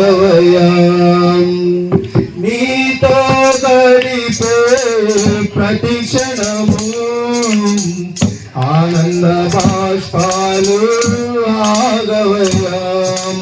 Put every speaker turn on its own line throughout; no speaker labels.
ఆగవయాం నీతో గడిపే ప్రతి ఆనంద బాష్పాలు ఆగవయాం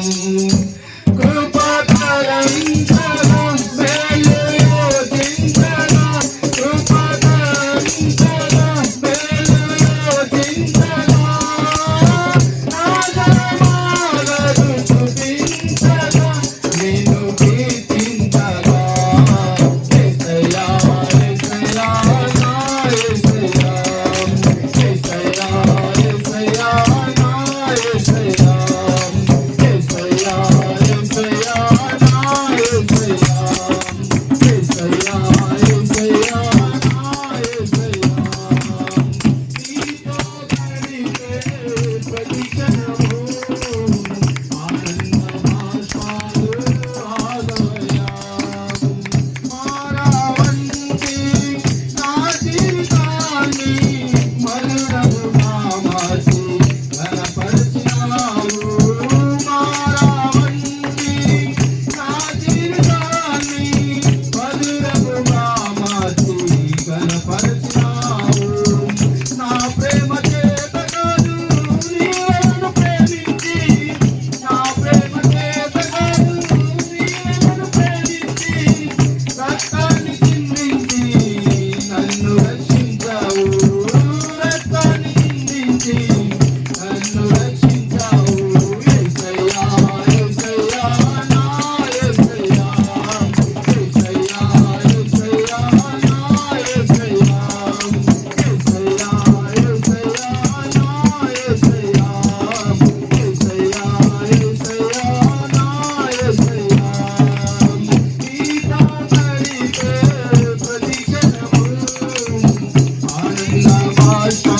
ராஜா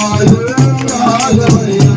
ராகவயா